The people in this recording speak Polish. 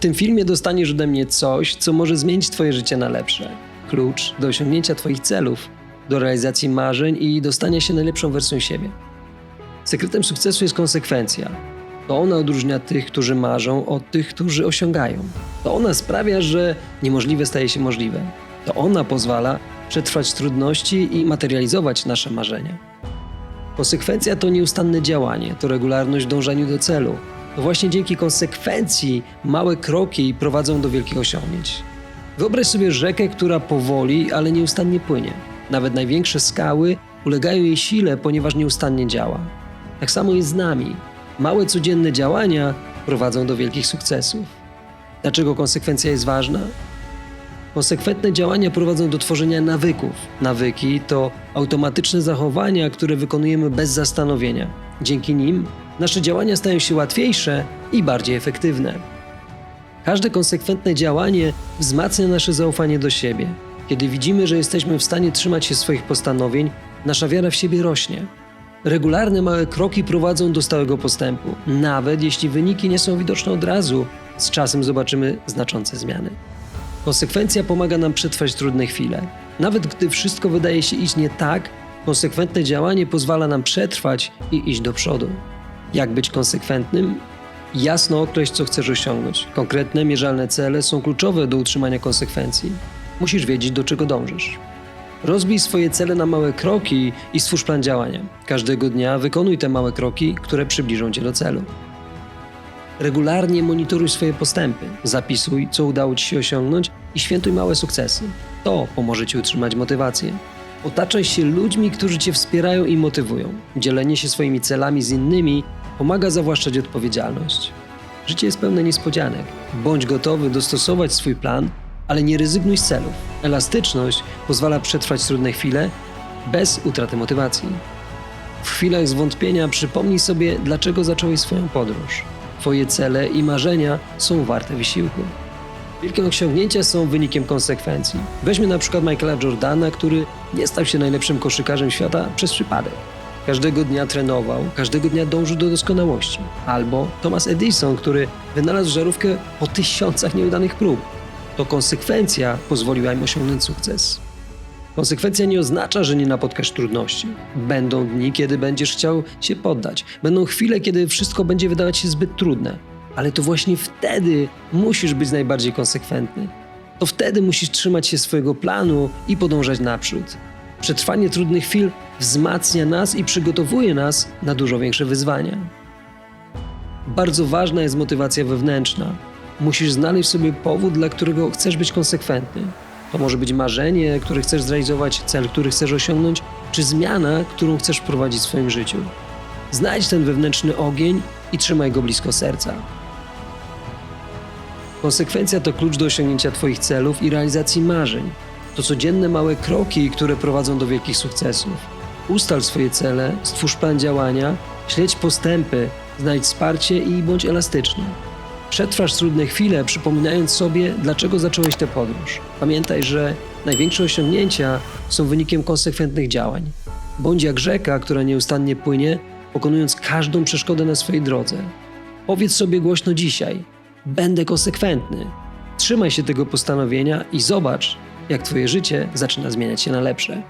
W tym filmie dostaniesz ode mnie coś, co może zmienić Twoje życie na lepsze. Klucz do osiągnięcia Twoich celów, do realizacji marzeń i do stania się najlepszą wersją siebie. Sekretem sukcesu jest konsekwencja. To ona odróżnia tych, którzy marzą, od tych, którzy osiągają. To ona sprawia, że niemożliwe staje się możliwe. To ona pozwala przetrwać trudności i materializować nasze marzenia. Konsekwencja to nieustanne działanie, to regularność w dążeniu do celu. To właśnie dzięki konsekwencji małe kroki prowadzą do wielkich osiągnięć. Wyobraź sobie rzekę, która powoli, ale nieustannie płynie. Nawet największe skały ulegają jej sile, ponieważ nieustannie działa. Tak samo jest z nami. Małe codzienne działania prowadzą do wielkich sukcesów. Dlaczego konsekwencja jest ważna? Konsekwentne działania prowadzą do tworzenia nawyków. Nawyki to automatyczne zachowania, które wykonujemy bez zastanowienia. Dzięki nim nasze działania stają się łatwiejsze i bardziej efektywne. Każde konsekwentne działanie wzmacnia nasze zaufanie do siebie. Kiedy widzimy, że jesteśmy w stanie trzymać się swoich postanowień, nasza wiara w siebie rośnie. Regularne małe kroki prowadzą do stałego postępu. Nawet jeśli wyniki nie są widoczne od razu, z czasem zobaczymy znaczące zmiany. Konsekwencja pomaga nam przetrwać trudne chwile. Nawet gdy wszystko wydaje się iść nie tak, konsekwentne działanie pozwala nam przetrwać i iść do przodu. Jak być konsekwentnym? Jasno określ, co chcesz osiągnąć. Konkretne, mierzalne cele są kluczowe do utrzymania konsekwencji. Musisz wiedzieć, do czego dążysz. Rozbij swoje cele na małe kroki i stwórz plan działania. Każdego dnia wykonuj te małe kroki, które przybliżą cię do celu. Regularnie monitoruj swoje postępy, zapisuj, co udało ci się osiągnąć i świętuj małe sukcesy. To pomoże ci utrzymać motywację. Otaczaj się ludźmi, którzy cię wspierają i motywują. Dzielenie się swoimi celami z innymi pomaga zawłaszczać odpowiedzialność. Życie jest pełne niespodzianek. Bądź gotowy dostosować swój plan, ale nie rezygnuj z celów. Elastyczność pozwala przetrwać trudne chwile bez utraty motywacji. W chwilach zwątpienia przypomnij sobie, dlaczego zacząłeś swoją podróż. Twoje cele i marzenia są warte wysiłku. Wielkie osiągnięcia są wynikiem konsekwencji. Weźmy na przykład Michaela Jordana, który nie stał się najlepszym koszykarzem świata przez przypadek. Każdego dnia trenował, każdego dnia dążył do doskonałości. Albo Thomas Edison, który wynalazł żarówkę po tysiącach nieudanych prób. To konsekwencja pozwoliła im osiągnąć sukces. Konsekwencja nie oznacza, że nie napotkasz trudności. Będą dni, kiedy będziesz chciał się poddać. Będą chwile, kiedy wszystko będzie wydawać się zbyt trudne. Ale to właśnie wtedy musisz być najbardziej konsekwentny. To wtedy musisz trzymać się swojego planu i podążać naprzód. Przetrwanie trudnych chwil wzmacnia nas i przygotowuje nas na dużo większe wyzwania. Bardzo ważna jest motywacja wewnętrzna. Musisz znaleźć sobie powód, dla którego chcesz być konsekwentny. To może być marzenie, które chcesz zrealizować, cel, który chcesz osiągnąć, czy zmiana, którą chcesz wprowadzić w swoim życiu. Znajdź ten wewnętrzny ogień i trzymaj go blisko serca. Konsekwencja to klucz do osiągnięcia Twoich celów i realizacji marzeń. To codzienne małe kroki, które prowadzą do wielkich sukcesów. Ustal swoje cele, stwórz plan działania, śledź postępy, znajdź wsparcie i bądź elastyczny. Przetrwasz trudne chwile, przypominając sobie, dlaczego zacząłeś tę podróż. Pamiętaj, że największe osiągnięcia są wynikiem konsekwentnych działań. Bądź jak rzeka, która nieustannie płynie, pokonując każdą przeszkodę na swojej drodze. Powiedz sobie głośno dzisiaj: Będę konsekwentny. Trzymaj się tego postanowienia i zobacz, jak Twoje życie zaczyna zmieniać się na lepsze.